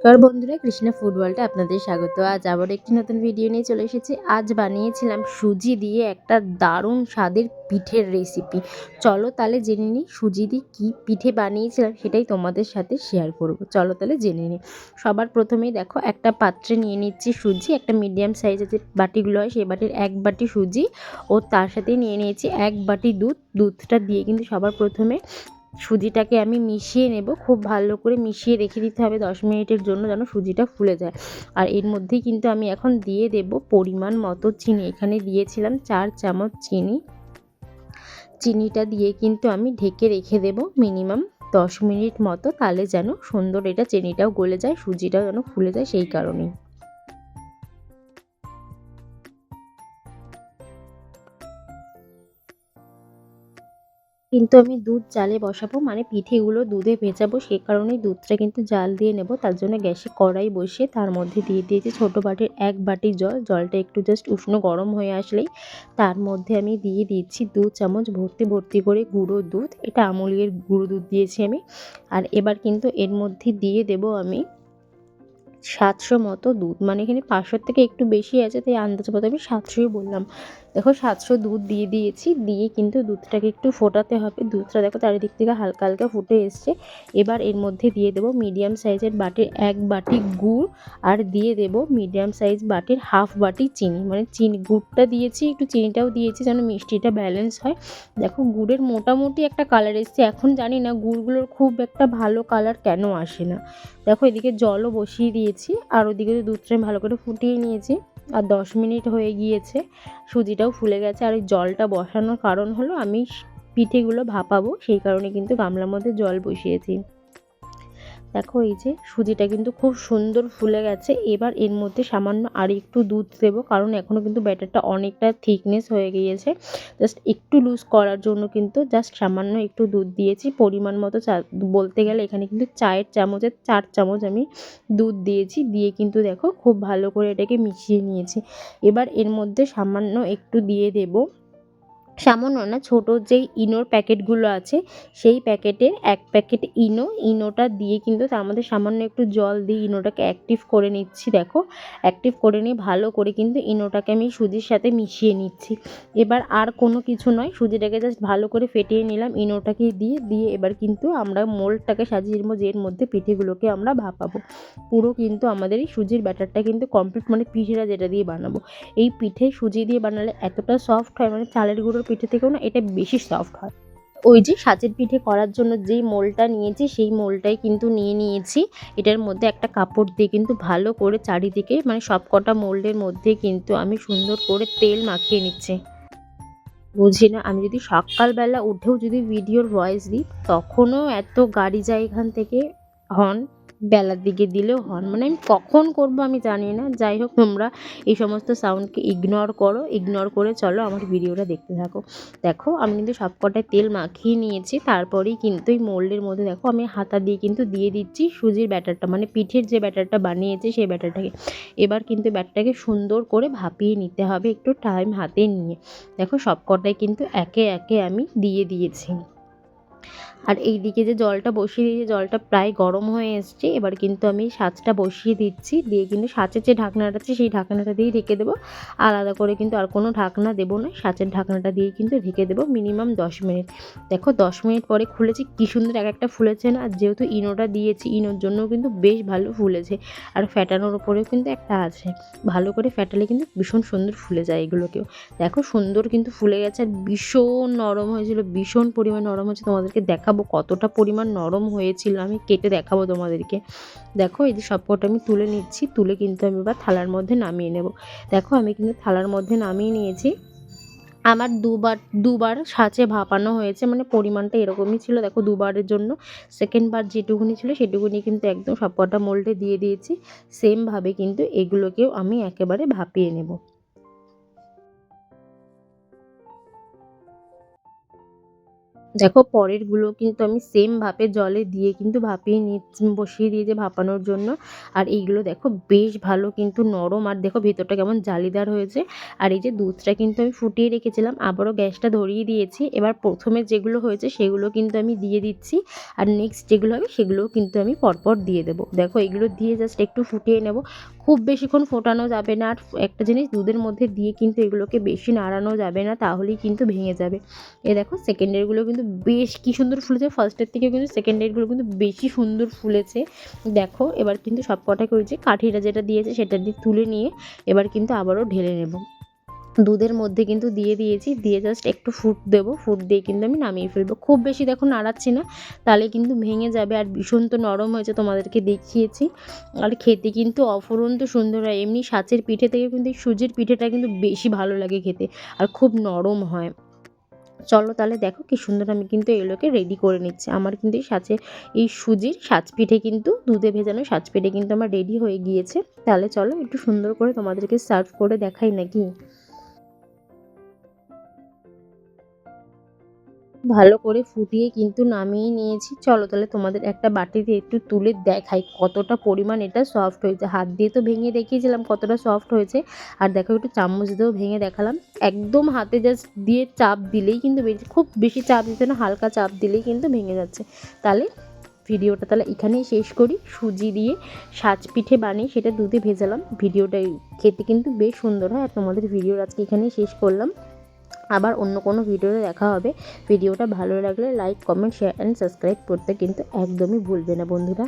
নমস্কার বন্ধুরা, কৃষ্ণা ফুটবলটা আপনাদের স্বাগত। আজ আবার একটি নতুন ভিডিও নিয়ে চলে এসেছি। আজ বানিয়েছিলাম সুজি দিয়ে একটা দারুণ স্বাদের পিঠের রেসিপি চলো তাহলে জেনে নিই সুজি দিয়ে কী পিঠে বানিয়েছিলাম, সেটাই তোমাদের সাথে শেয়ার করব। চলো তাহলে জেনে নিই। সবার প্রথমেই দেখো, একটা পাত্রে নিয়ে নিচ্ছি সুজি, একটা মিডিয়াম সাইজের যে বাটিগুলো হয়, সেই বাটির এক বাটি সুজি, ও তার সাথে নিয়ে নিয়েছি এক বাটি দুধ। দুধটা দিয়ে কিন্তু সবার প্রথমে সুজিটাকে আমি মিশিয়ে নেব। খুব ভালো করে মিশিয়ে রেখে দিতে হবে দশ মিনিটের জন্য যেন সুজিটা ফুলে যায়। আর এর মধ্যেই কিন্তু আমি এখন দিয়ে দেব পরিমাণ মতো চিনি। এখানে দিয়েছিলাম চার চামচ চিনি। চিনিটা দিয়ে কিন্তু আমি ঢেকে রেখে দেব মিনিমাম দশ মিনিট মতো। তাহলে যেন সুন্দর এটা চিনিটাও গলে যায়, সুজিটাও যেন ফুলে যায় সেই কারণেই। কিন্তু আমি দুধ জালে বসাবো মানে পিঠেগুলো দুধে ভেজাবো, সে কারণেই দুধটা কিন্তু জাল দিয়ে নেব। তার জন্য গ্যাসে কড়াই বসিয়ে তার মধ্যে দিয়ে দিয়েছি ছোটো বাটির এক বাটি জল। জলটা একটু জাস্ট উষ্ণ গরম হয়ে আসলেই তার মধ্যে আমি দিয়ে দিচ্ছি দু চামচ ভর্তি ভর্তি করে গুঁড়ো দুধ। এটা আমুলের গুঁড়ো দুধ দিয়েছি আমি। আর এবার কিন্তু এর মধ্যে দিয়ে দেব আমি সাতশো মতো দুধ। মানে এখানে পাঁচশোর থেকে একটু বেশি আছে, তাই আন্দাজ মতো আমি সাতশোই বললাম। দেখো সাতশো দুধ দিয়ে দিয়েছি, দিয়ে কিন্তু দুধটাকে একটু ফোটাতে হবে। দুধটা দেখো চারিদিক থেকে হালকা হালকা ফুটে এসছে। এবার এর মধ্যে দিয়ে দেবো মিডিয়াম সাইজের বাটির এক বাটি গুড় আর দিয়ে দেব মিডিয়াম সাইজ বাটির হাফ বাটি চিনি। মানে চিনি, গুড়টা দিয়েছি, একটু চিনিটাও দিয়েছি যেন মিষ্টিটা ব্যালেন্স হয়। দেখো গুড়ের মোটামুটি একটা কালার এসছে। এখন জানি না গুড়গুলোর খুব একটা ভালো কালার কেন আসে না। দেখো এদিকে জলও বসিয়ে দিয়েছি, আর ওদিকে তো দুধটা ভালো করে ফুটিয়ে নিয়েছি। আর দশ মিনিট হয়ে গিয়েছে। সুজিটাও ফুলে গেছে। আর জলটা বসানোর কারণ হলো আমি পিঠেগুলো ভাপাবো, সেই কারণে কিন্তু গামলার মধ্যে জল বসিয়েছি। দেখো এই যে সুজিটা কিন্তু খুব সুন্দর ফুলে গেছে। এবার এর মধ্যে সামান্য আর একটু দুধ দেবো, কারণ এখনও কিন্তু ব্যাটারটা অনেকটা থিকনেস হয়ে গিয়েছে। জাস্ট একটু লুজ করার জন্য কিন্তু জাস্ট সামান্য একটু দুধ দিয়েছি। পরিমাণ মতো চা, বলতে গেলে এখানে কিন্তু চায়ের চামচের চার চামচ আমি দুধ দিয়েছি। দিয়ে কিন্তু দেখো খুব ভালো করে এটাকে মিশিয়ে নিয়েছি। এবার এর মধ্যে সামান্য একটু দিয়ে দেবো। সামান্য না, ছোটো যেই ইনোর প্যাকেটগুলো আছে, সেই প্যাকেটের এক প্যাকেট ইনো। ইনোটা দিয়ে কিন্তু তার মধ্যে সামান্য একটু জল দিয়ে ইনোটাকে অ্যাক্টিভ করে নিচ্ছি, দেখো। অ্যাক্টিভ করে নিয়ে ভালো করে কিন্তু ইনোটাকে আমি সুজির সাথে মিশিয়ে নিচ্ছি। এবার আর কোনো কিছু নয়, সুজিটাকে জাস্ট ভালো করে ফেটিয়ে নিলাম, ইনোটাকে দিয়ে দিয়ে এবার কিন্তু আমরা মোল্ডটাকে সাজিয়ে নেব যে এর মধ্যে পিঠেগুলোকে আমরা ভাপাবো। পুরো কিন্তু আমাদের এই সুজির ব্যাটারটা কিন্তু কমপ্লিট মানে পিঠেটা যেটা দিয়ে বানাবো। এই পিঠে সুজি দিয়ে বানালে এতটা সফট হয় মানে চালের গুঁড়োর পিঠে থেকেও না এটা বেশি সফট হয়। ওই যে সাজের পিঠে করার জন্য যেই মোলটা নিয়েছি, সেই মোলটাই কিন্তু নিয়ে নিয়েছি। এটার মধ্যে একটা কাপড় দিয়ে কিন্তু ভালো করে চারিদিকে মানে সব কটা মোল্ডের মধ্যে কিন্তু আমি সুন্দর করে তেল মাখিয়ে নিচ্ছি। বুঝি না? আমি যদি সকালবেলা উঠেও যদি ভিডিওর ভয়েস দিই, তখনও এত গাড়ি যায় এখান থেকে হর্ন বেলার দিকে দিলেও হন। মানে আমি কখন করব আমি জানি না। যাই হোক, তোমরা এই সমস্ত সাউন্ডকে ইগনোর করো ইগনোর করে চলো আমার ভিডিওটা দেখতে থাকো। দেখো, আমি কিন্তু সব কটায় তেল মাখিয়ে নিয়েছি, তারপরেই কিন্তু এই মোল্ডের মধ্যে দেখো, আমি হাতা দিয়ে কিন্তু দিয়ে দিচ্ছি সুজির ব্যাটারটা মানে পিঠের যে ব্যাটারটা বানিয়েছি সেই ব্যাটারটাকে। এবার কিন্তু ব্যাটারটাকে সুন্দর করে ভাপিয়ে নিতে হবে একটু টাইম হাতে নিয়ে। দেখো সব কটায় কিন্তু একে একে আমি দিয়ে দিয়েছি। আর এই দিকে যে জলটা বসিয়ে দিয়েছি, জলটা প্রায় গরম হয়ে এসছে, এবার কিন্তু আমি সাঁচটা বসিয়ে দিচ্ছি, দিয়ে কিন্তু সাঁচের যে ঢাকনাটা আছে, সেই ঢাকনাটা দিয়েই ঢেকে দেবো। আলাদা করে কিন্তু আর কোনো ঢাকনা দেবো না, সাঁচের ঢাকনাটা দিয়ে কিন্তু ঢেকে দেবো মিনিমাম দশ মিনিট। দেখো, দশ মিনিট পরে খুলেছি, কী সুন্দর এক একটা ফুলেছে না, আর যেহেতু ইনোটা দিয়েছি, ইনোর জন্যও কিন্তু বেশ ভালো ফুলেছে, আর ফ্যাটানোর ওপরেও কিন্তু একটা আছে। ভালো করে ফ্যাটালে কিন্তু ভীষণ সুন্দর ফুলে যায় এগুলোকেও। দেখো, সুন্দর কিন্তু ফুলে গেছে, আর ভীষণ নরম হয়েছিল, ভীষণ পরিমাণ নরম হয়েছে তোমাদেরকে দেখাবো কতটা পরিমাণ নরম হয়েছিল। আমি কেটে দেখাবো তোমাদেরকে। দেখো, এই যে সবকটা আমি তুলে নিচ্ছি, তুলে কিন্তু আমি এবার থালার মধ্যে নামিয়ে নেব। দেখো, আমি কিন্তু থালার মধ্যে নামিয়ে নিয়েছি। আমার দুবার দুবার সাঁচে ভাপানো হয়েছে মানে পরিমাণটা এরকমই ছিল। দেখো, দুবারের জন্য সেকেন্ড বার যেটুকুনি ছিল, সেটুকুনি কিন্তু একদম সবকটা মোল্ডে দিয়ে দিয়েছি। সেমভাবে কিন্তু এগুলোকেও আমি একেবারে ভাপিয়ে নেব। দেখো পরেরগুলো কিন্তু আমি সেম ভাপে জলে দিয়ে কিন্তু ভাপিয়ে নিচ্ছি, বসিয়ে দিয়েছি ভাপানোর জন্য। আর এইগুলো দেখো বেশ ভালো কিন্তু নরম। আর দেখো ভেতরটা কেমন জালিদার হয়েছে। আর এই যে দুধটা কিন্তু আমি ফুটিয়ে রেখেছিলাম, আবারও গ্যাসটা ধরিয়ে দিয়েছি। এবার প্রথমে যেগুলো হয়েছে সেগুলো কিন্তু আমি দিয়ে দিচ্ছি। আর নেক্সট যেগুলো হবে সেগুলোও কিন্তু আমি পরপর দিয়ে দেবো। দেখো এগুলো দিয়ে জাস্ট একটু ফুটিয়ে নেব। খুব বেশিক্ষণ ফোটানো যাবে না, আর একটা জিনিস দুধের মধ্যে দিয়ে কিন্তু এগুলোকে বেশি নাড়ানো যাবে না, তাহলেই কিন্তু ভেঙে যাবে। এ দেখো সেকেন্ড সেকেন্ডেরগুলো কিন্তু বেশ কি সুন্দর ফুলেছে ফার্স্টের থেকে কিন্তু সেকেন্ড সেকেন্ডেরগুলো কিন্তু বেশি সুন্দর ফুলেছে। দেখো, এবার কিন্তু সব কটাকে ওই যে কাঠিটা যেটা দিয়েছে সেটা দিয়ে তুলে নিয়ে এবার কিন্তু আবারও ঢেলে নেব। দুধের মধ্যে কিন্তু দিয়ে দিয়েছি, দিয়ে জাস্ট একটু ফুট দেবো। ফুট দিয়ে কিন্তু আমি নামিয়ে ফেলব। খুব বেশি দেখো নাড়াচ্ছি না, তাহলে কিন্তু ভেঙে যাবে আর ভীষণ তো নরম হয়েছে তোমাদেরকে দেখিয়েছি। আর খেতে কিন্তু অফুরন্ত সুন্দর হয়, এমনি সাচের পিঠে থেকে কিন্তু এই সুজির পিঠেটা কিন্তু বেশি ভালো লাগে খেতে আর খুব নরম হয়। চলো তাহলে দেখো কি সুন্দর আমি কিন্তু এগুলোকে রেডি করে নিচ্ছি। আমার কিন্তু এই সাচে, এই সুজির সাজ পিঠে কিন্তু, দুধে ভেজানো সাজ পিঠে কিন্তু আমার রেডি হয়ে গিয়েছে। তাহলে চলো একটু সুন্দর করে তোমাদেরকে সার্ভ করে দেখাই নাকি। ভালো করে ফুটিয়ে কিন্তু নামিয়ে নিয়েছি। চলো তাহলে তোমাদের একটা বাটিতে একটু তুলে দেখাই কতটা পরিমাণ এটা সফট হয়েছে। হাত দিয়ে তো ভেঙে দেখিয়েছিলাম কতটা সফট হয়েছে। আর দেখো একটু চামচ দিয়েও ভেঙে দেখালাম। একদম হাতে জাস্ট দিয়ে চাপ দিলেই কিন্তু খুব বেশি চাপ দিতে না, হালকা চাপ দিলেই কিন্তু ভেঙে যাচ্ছে। তাহলে ভিডিওটা তাহলে এখানেই শেষ করি। সুজি দিয়ে সাজ পিঠে বানিয়ে সেটা দুধে ভেজালাম। ভিডিওটা খেতে কিন্তু বেশ সুন্দর হয়। আর তোমাদের ভিডিওর আজকে এখানেই শেষ করলাম। আবার অন্য কোনো ভিডিওতে দেখা হবে। ভিডিওটা ভালো লাগলে like comment share and subscribe করতে কিন্তু একদমই ভুলবে না বন্ধুরা।